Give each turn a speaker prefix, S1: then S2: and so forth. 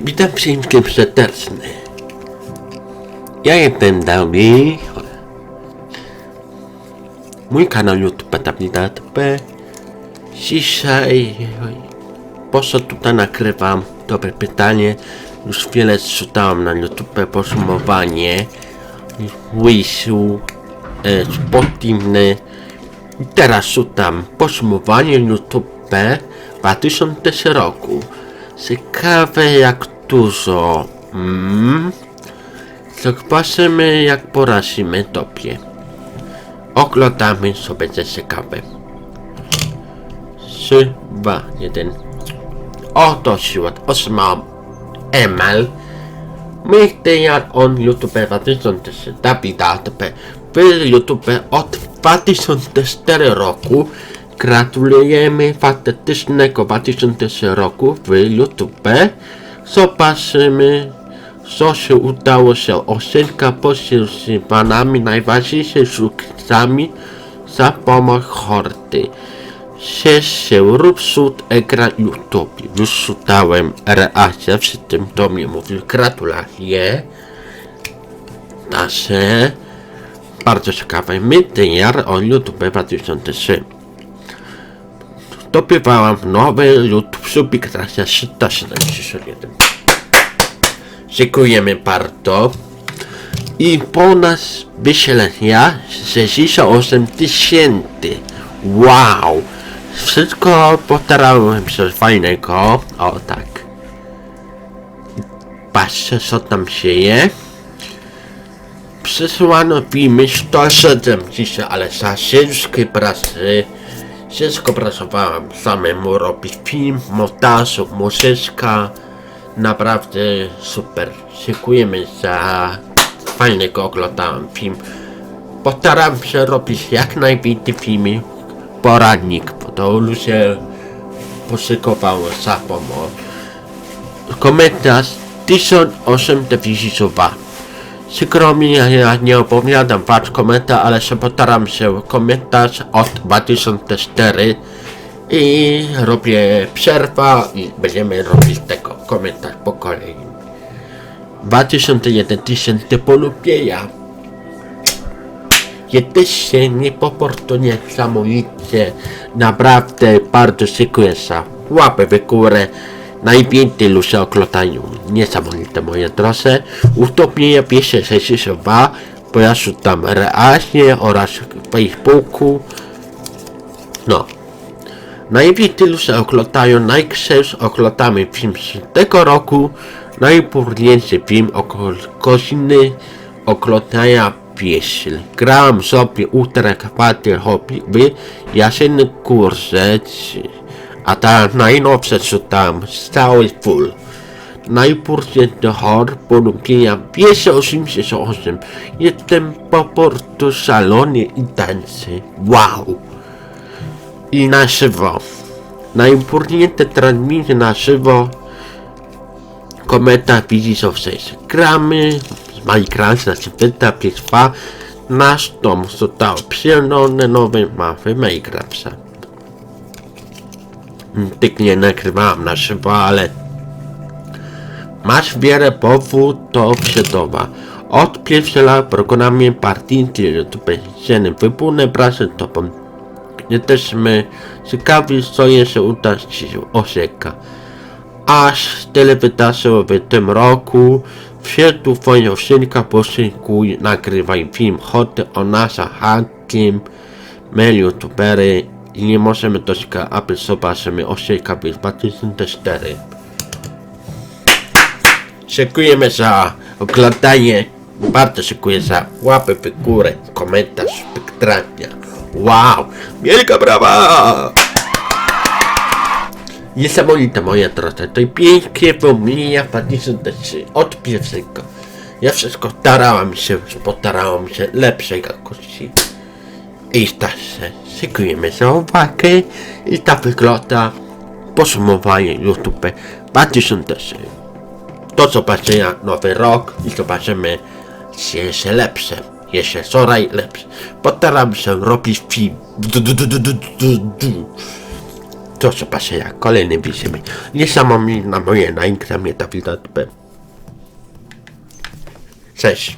S1: Witam wszystkim serdecznie. Ja jestem Dawid. Mój kanał YouTube Tapnitapę. Dzisiaj po co tutaj nagrywam? Dobre pytanie. Już wiele czytałem na YouTube podsumowanie. Wyjściu e, sportywny. I teraz czytam podsumowanie YouTube 2000 roku. Ciekawe jak dużo. Mm. Zobaczymy jak poradzimy tobie. Oglądamy sobie te ciekawe. 3, 2, 1. Oto siła otrzymałam email. Materiał on YouTube 2003 Dawida TP w YouTube od 2004 roku. Gratulujemy fantastycznego 2003 roku w YouTube. Zobaczymy co się udało się osiągnąć poszukiwanymi najważniejszymi sukcesami za pomoc hordy. Się się rób przód ekran YouTube. Już czytałem reakcję w tym domie mówił gratulacje. Nasze bardzo ciekawe materiał o YouTube 2003. Dobywałam nowy YouTube subiktracja 371. Dziękujemy bardzo. I po nas wyświetlenia 68 tysięcy. Wow! Wszystko postarałem się fajnego. O tak. Patrzcie co tam się je. Przysłano filmy 170, ale za ciężkiej pracy. Wszystko pracowałem samemu robić film, montażu, muzyczka. Naprawdę super. Dziękujemy za fajnego oglądałem film. Postaram się robić jak najwięcej filmy. Poradnik, bo to ludzie poszykowało za pomoc. Komentarz 1892. Ja nie opowiadam wasz komentarz, ale się się komentarz od 2004 i robię przerwa i będziemy robić tego komentarz po kolei. 2001 tysięcy polubienia. Jesteście niepoportunie niesamowicie. Naprawdę bardzo dziękuję za łapę w górę. Najwięcej ludzie oglądają. Niesamowite moje drodzy. Utopienia 262, bo ja tam reakcje oraz Facebooku. No. Najwięcej ludzie oglądają, najkrzesz oglądamy film z tego roku. Najpóźniejszy film około godziny oglądania pieśń. Grałem sobie utrek kwarty hobby w jesienny kurze, a ta najnowsza czytałem cały full. Najpóźniejszy hor polubienia 288. Jestem po prostu szalony i tańczy. Wow! I na żywo. Najpóźniejsze transmisje na żywo kometa widzi co chcesz. Gramy z Minecraft, znaczy beta PS2. Nasz dom został przyjemny nowy mapy Minecrafta. Tyk nie nagrywałem na żywo, ale masz wiele powód to przedowa. Od pierwszego programie partyjki YouTube sceny wypłynę pracę z tobą. Jesteśmy ciekawi co jeszcze uda się osieka aż tyle wydarzyło w tym roku. W świetle twoją synka poszykuj, nagrywaj film choty o nasa hakiem, my youtubery i nie możemy doczekać, aby zobaczymy osieka w 2004. Dziękujemy za oglądanie. Bardzo dziękuję za łapę w górę, komentarz, spektrania. Wow! Wielka brawa! Niesamowite moje drodzy, to pięknie pomija 2003 od pierwszego. Ja wszystko starałam się, postarałam się lepszej jakości. I tak się dziękujemy za uwagę i tak wygląda podsumowanie YouTube 2003. Do zobaczenia nowy rok i zobaczymy się jeszcze lepsze. Jeszcze coraz lepsze. Postaram się robić film. Proszę patrzcie, jak kolejny widzimy. Niesamowite na moje na Instagramie Dawida. Cześć.